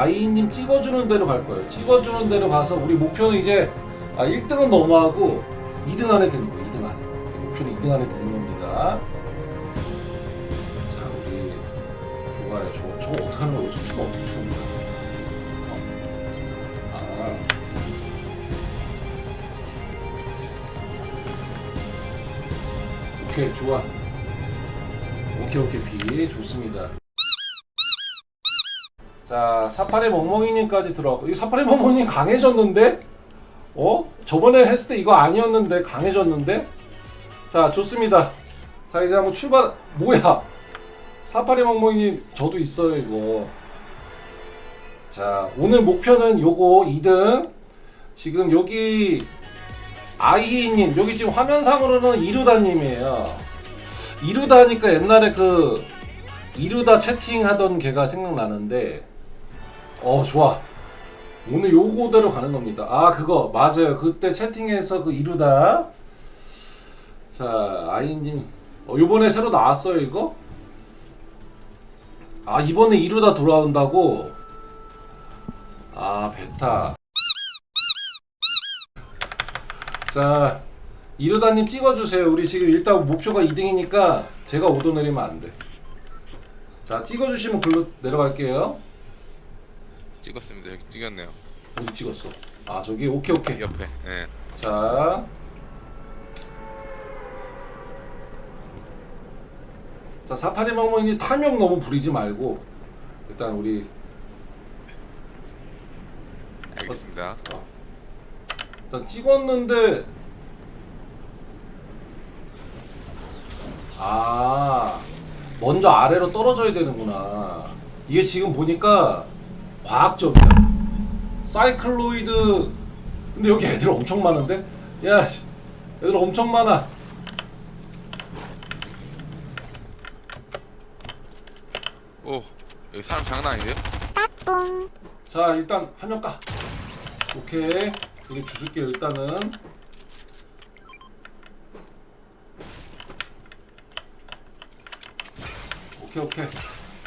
아이님 찍어주는 대로 갈 거예요. 찍어주는 대로 가서 우리 목표는 이제 아, 1등은 넘어가고 2등 안에 드는 거예요. 2등 안에. 목표는 2등 안에 드는 겁니다. 자, 우리 좋아요. 저, 저 어떻게 하는 거예요? 저춤 어떻게 추는 거예요? 어. 아. 오케이, 좋아. 오케이, 오케이, 비. 좋습니다. 자, 사파리 멍멍이님까지 들어왔고, 이 사파리 멍멍이님 강해졌는데? 어? 저번에 했을 때 이거 아니었는데, 강해졌는데? 자, 좋습니다. 자, 이제 한번 출발, 뭐야? 사파리 멍멍이님, 저도 있어요, 이거. 자, 오늘 목표는 요거 2등. 지금 여기, 아이님, 여기 지금 화면상으로는 이루다님이에요. 이루다니까 옛날에 그, 이루다 채팅하던 걔가 생각나는데, 어 좋아. 오늘 요거대로 가는 겁니다. 아 그거. 맞아요. 그때 채팅에서 그 이루다. 자 아이님. 어, 요번에 새로 나왔어요 이거? 아 이번에 이루다 돌아온다고? 아 베타. 자 이루다님 찍어주세요. 우리 지금 일단 목표가 2등이니까 제가 오도 내리면 안돼자 찍어주시면 글로 내려갈게요 찍었습니다. 여기 찍었네요. 어디 찍었어? 아 저기 오케이 오케이. 옆에. 예. 자. 자 사파리 멍멍이 탐욕 너무 부리지 말고 일단 우리 알겠습니다. 어, 일단 찍었는데 아 먼저 아래로 떨어져야 되는구나. 이게 지금 보니까 과학적이야. 사이클로이드 근데 여기 애들 엄청 많은데? 야 씨, 애들 엄청 많아. 오 여기 사람 장난 아닌데요? 자 일단 한명 까. 오케이 여기 주줄게요 일단은. 오케이 오케이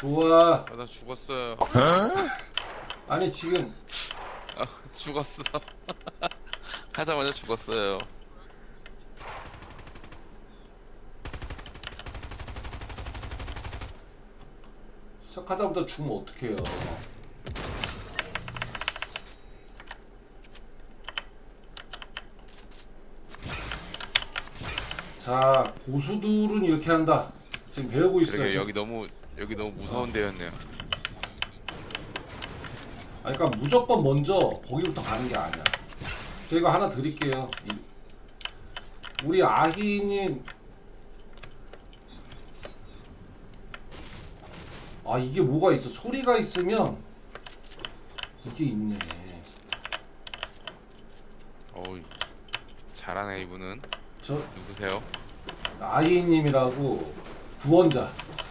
좋아. 아, 나 죽었어요. 아니 지금 아, 죽었어. 하자마자 죽었어요. 시작하자마자 죽으면 어떡해요. 자 고수들은 이렇게 한다. 지금 배우고 있어요. 그러게 지금. 여기 너무 여기 너무 무서운 데였네요. 아니, 그러니까 무조건 먼저 거기부터 가는 게 아니야. 제가 하나 드릴게요. 이- 우리 아희님 아 이게 뭐가 있어? 소리가 있으면 이게 있네. 어우 잘하네 이분은. 저 누구세요? 아이님이라고 구원자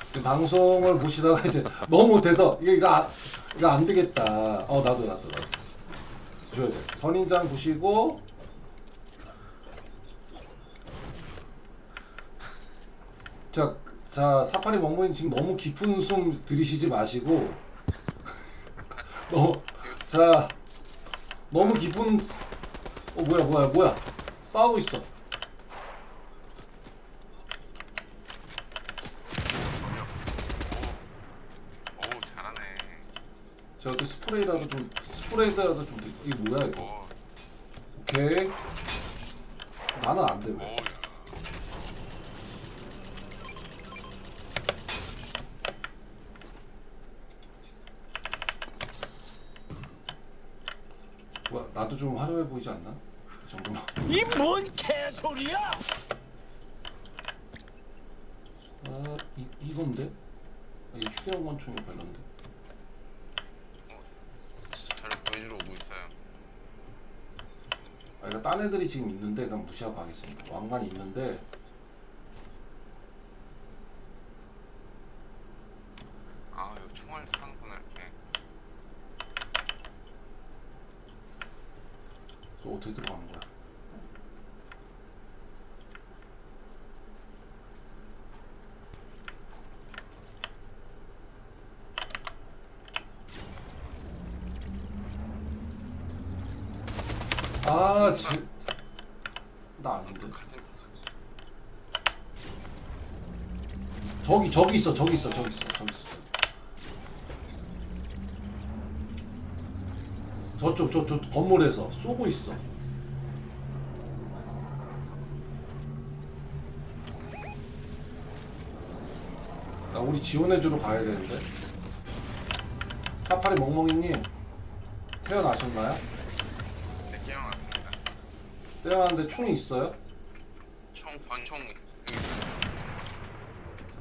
지금 방송을 보시다가 이제 너무 돼서 이거 이거 안, 이거 안 되겠다. 어 나도 나도 나도 보셔야 돼. 선인장 보시고 자, 자 사파리 멍멍이 지금 너무 깊은 숨 들이쉬지 마시고 너무 자 너무 깊은 어 뭐야 뭐야 뭐야 싸우고 있어. 어우 잘하네. 저기 스프레이라도 좀 스프레이라도 좀 드- 이게 뭐야 이거? 오, 오케이. 나는 안 돼. 왜? 오. 뭐야? 나도 좀 화려해 보이지 않나? 이 정도면. 이 뭔 개소리야? 아, 이 이건데? 아, 이게 휴대용 권총이 별론데. 다른 애들이 지금 있는데 그냥 무시하고 가겠습니다. 왕관이 있는데 아 여기 총알 상분할 게 저 어떻게 들어가는 거야? 아, 제, 나 아닌데. 저기 저기 있어 저기 있어 저기 있어 저기 있어. 저쪽 저 저 건물에서 쏘고 있어. 나 우리 지원해주러 가야 되는데. 사파리 멍멍이님 태어나셨나요? 태어났는데 총이 있어요? 총 권총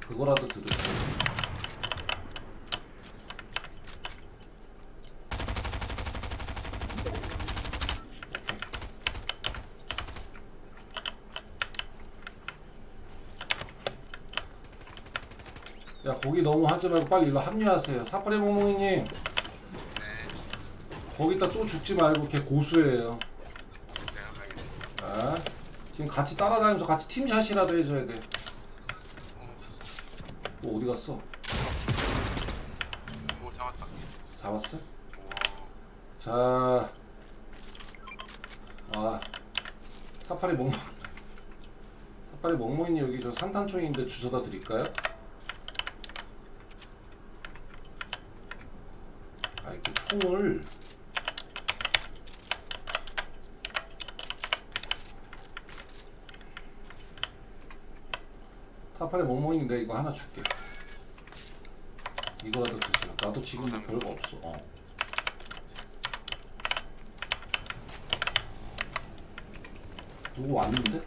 그거라도 들으세요. 야 거기 너무 하지 말고 빨리 일로 합류하세요. 사파리 몽몽이님 네. 거기다 또 죽지 말고 걔 고수예요. 지금 같이 따라다니면서 같이 팀샷이라도 해줘야 돼. 또 어디 갔어? 오 잡았다. 잡았어? 오. 자, 아, 사파리 멍멍, 사파리 멍멍이니 여기 저 산탄총인데 주워다 드릴까요? 아, 이렇게 총을 사파리 멍멍이니 내가 이거 하나 줄게. 이거라도 드세요. 나도 지금 뭐 별거 없어. 어. 누구 왔는데?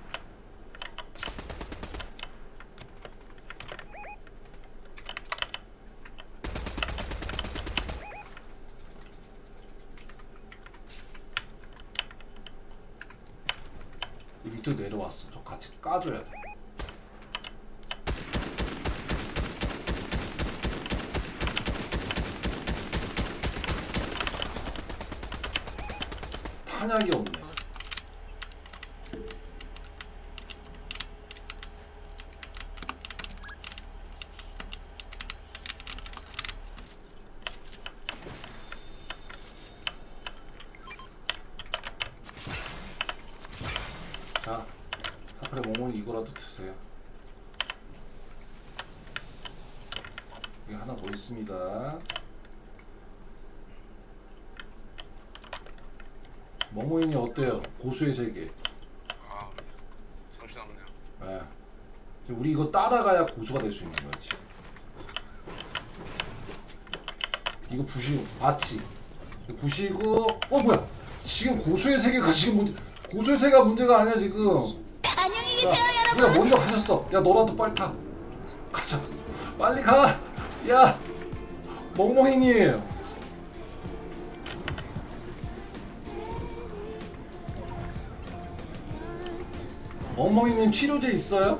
이 밑으로 내려왔어. 저 같이 까줘야 돼. 탄약이 없네. 자, 사파리 몽몽이 이거라도 드세요. 여기 하나 더 있습니다. 멍멍이니 어때요? 고수의 세계. 아 정신없네요. 예. 지금 우리 이거 따라가야 고수가 될 수 있는 거야 지금. 이거 부시고 봤지? 이거 부시고 어 뭐야? 지금 고수의 세계가 지금 문제 고수의 세계가 문제가 아니야 지금. 안녕히 야, 계세요, 여러분. 뭐야 먼저 가셨어. 야 너라도 빨리 타. 가자. 빨리 가. 야 멍멍이님. 멍멍이님 치료제 있어요?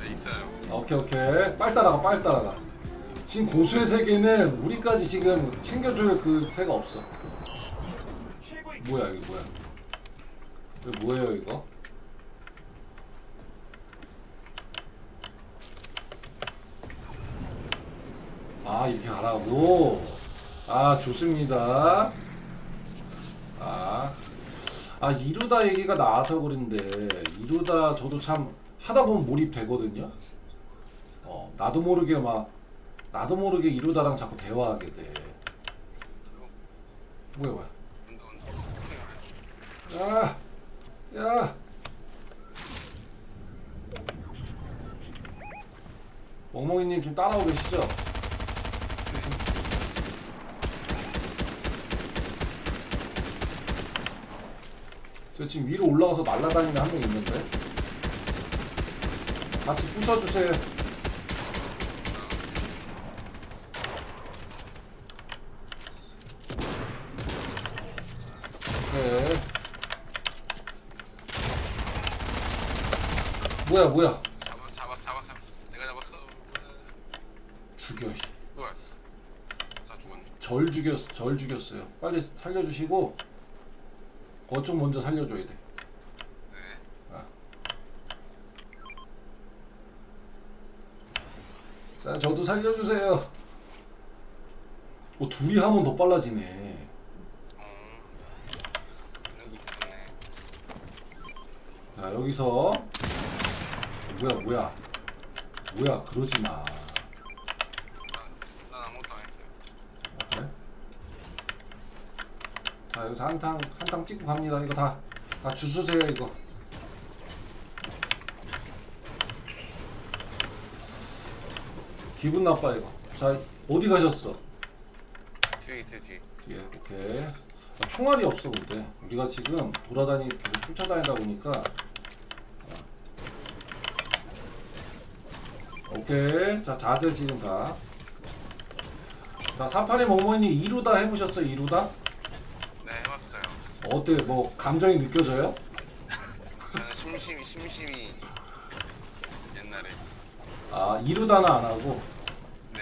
네 있어요. 아, 오케이 오케이. 빨리 따라가 빨리 따라가. 지금 고수의 세계는 우리까지 지금 챙겨줄 그 새가 없어. 뭐야 이거 뭐야? 이거 뭐예요 이거? 아 이렇게 가라고? 아 좋습니다. 아, 아 이루다 얘기가 나와서 그런데 이루다 저도 참 하다 보면 몰입되거든요 어, 나도 모르게 막 나도 모르게 이루다랑 자꾸 대화하게 돼. 뭐야 뭐야? 야, 야. 멍멍이님 지금 따라오고 계시죠? 저 지금 위로 올라가서 날아다니는 한 명 있는데 같이 부숴주세요. 네. 뭐야 뭐야 잡았 잡았 잡았 잡았. 내가 잡았어. 죽여 씨. 뭐야? 다 죽었네. 절 죽였 절 죽였어요 빨리 살려주시고 거쪽 먼저 살려줘야 돼 네. 자, 저도 살려주세요. 오, 둘이 하면 더 빨라지네. 어. 자 여기서 뭐야 뭐야 뭐야 그러지 마. 난 아무것도 안 했어요. 그래? 자 여기서 한탕 한탕 찍고 갑니다. 이거 다 다 주수세요 이거. 기분 나빠 이거. 자 어디 가셨어? 뒤에 있어요 뒤에. 예, 오케이. 아, 총알이 없어 근데 우리가 지금 돌아다니 계속 쫓아다니다 보니까 어. 오케이 자 자제 지금 다. 자 사파리 모모니 이루다 해보셨어요 이루다? 어때 뭐 감정이 느껴져요? 저는 심심이 심심이 옛날에. 아 이루다는 안 하고 네.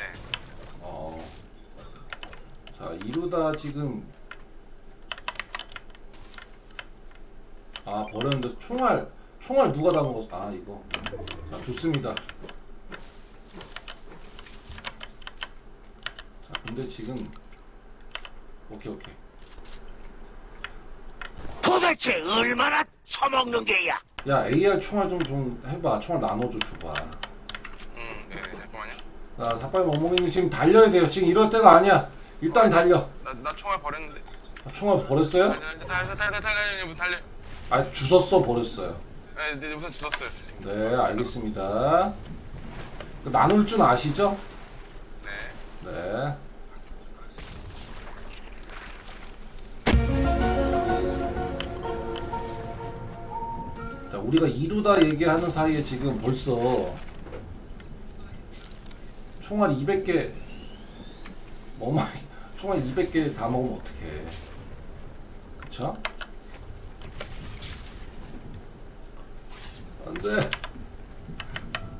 어. 자 이루다 지금 아 버렸는데 총알 총알 누가 다 먹었어? 아 이거 자 좋습니다. 자 근데 지금 오케이 오케이 도 대체 얼마나 처먹는 게야? 야 AR 총알 좀 좀 해봐 총알 나눠줘 줘봐. 음, 네, 잠깐만요. 자 사파이 멍멍이님 지금 달려야 돼요. 지금 이럴 때가 아니야. 일단 달려. 나, 나 총알 버렸는데. 아, 총알 버렸어요? 달려, 달려, 달려, 달려, 달려, 달려. 아 주웠어 버렸어요. 네, 네, 우선 주웠어요. 네, 알겠습니다. 나눌 줄 아시죠? 네. 네. 자, 우리가 이루다 얘기하는 사이에 지금 벌써 총알 200개 어마 총알 200개 다 먹으면 어떡해. 그쵸? 안 돼.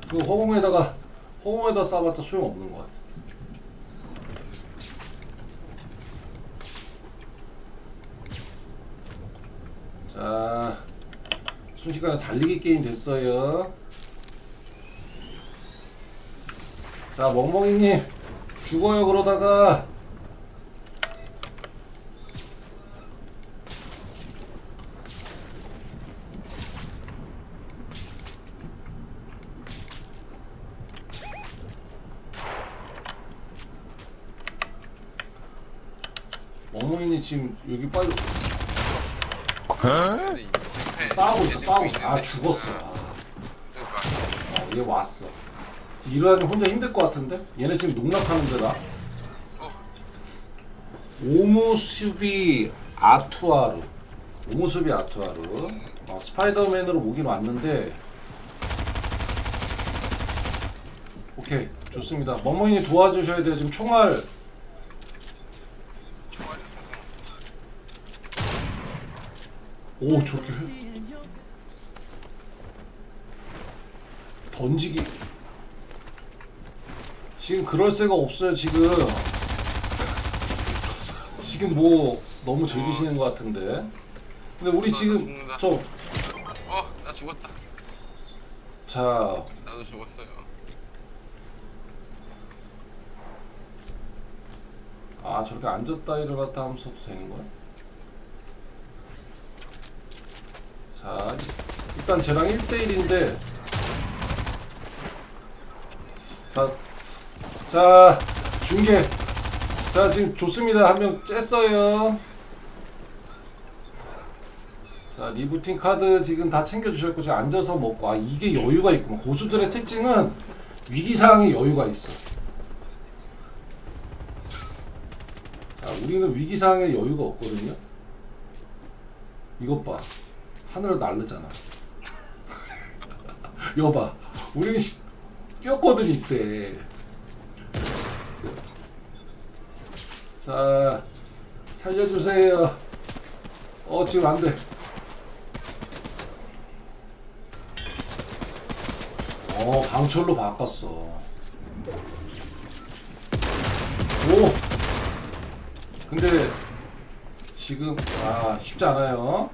그 허공에다가 허공에다 쏴봤자 소용없는 것 같아. 자, 순식간에 달리기 게임 됐어요. 자, 멍멍이님 죽어요 그러다가. 멍멍이님 지금 여기 빨리 이 옆에 싸우고 있어, 얘 싸우고 있어. 아. 죽었어. 어, 얘 왔어. 이러니 혼자 힘들 것 같은데? 얘네 지금 농락하는 데다. 어. 오무수비 아투아루. 오무수비 아투아루. 어, 스파이더맨으로 오긴 왔는데. 오케이, 좋습니다. 멍멍이님 도와주셔야 돼요. 지금 총알. 총알이 오, 저렇게. 던지기. 지금 그럴 새가 없어요, 지금. 지금 뭐 너무 즐기시는 것 같은데. 근데 우리 지금 저, 어, 나 죽었다. 자, 나도 죽었어요. 아, 저렇게 앉았다 일어났다 하면서 되는 거야? 자, 일단 쟤랑 1대1인데. 자, 자, 중계. 자, 지금 좋습니다. 한 명 쬐어요. 자, 리부팅 카드 지금 다 챙겨주셨고, 지금 앉아서 먹고. 아, 이게 여유가 있구만. 고수들의 특징은 위기상황에 여유가 있어. 자, 우리는 위기상황에 여유가 없거든요. 이것 봐. 하늘을 날르잖아. 이거 봐. 우리는 시- 뛰었거든, 이때. 자, 살려주세요. 어, 지금 안 돼. 어, 강철로 바꿨어. 오! 근데 지금 아 쉽지 않아요.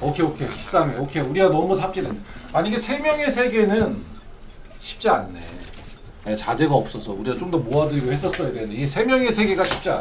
오케이 오케이 13회 오케이 우리가 너무 삽질했네. 아니 이게 세 명의 세계는 쉽지 않네. 네, 자재가 없어서 우리가 좀 더 모아두고 했었어야 되는데 이게 세 명의 세계가 쉽지 않아.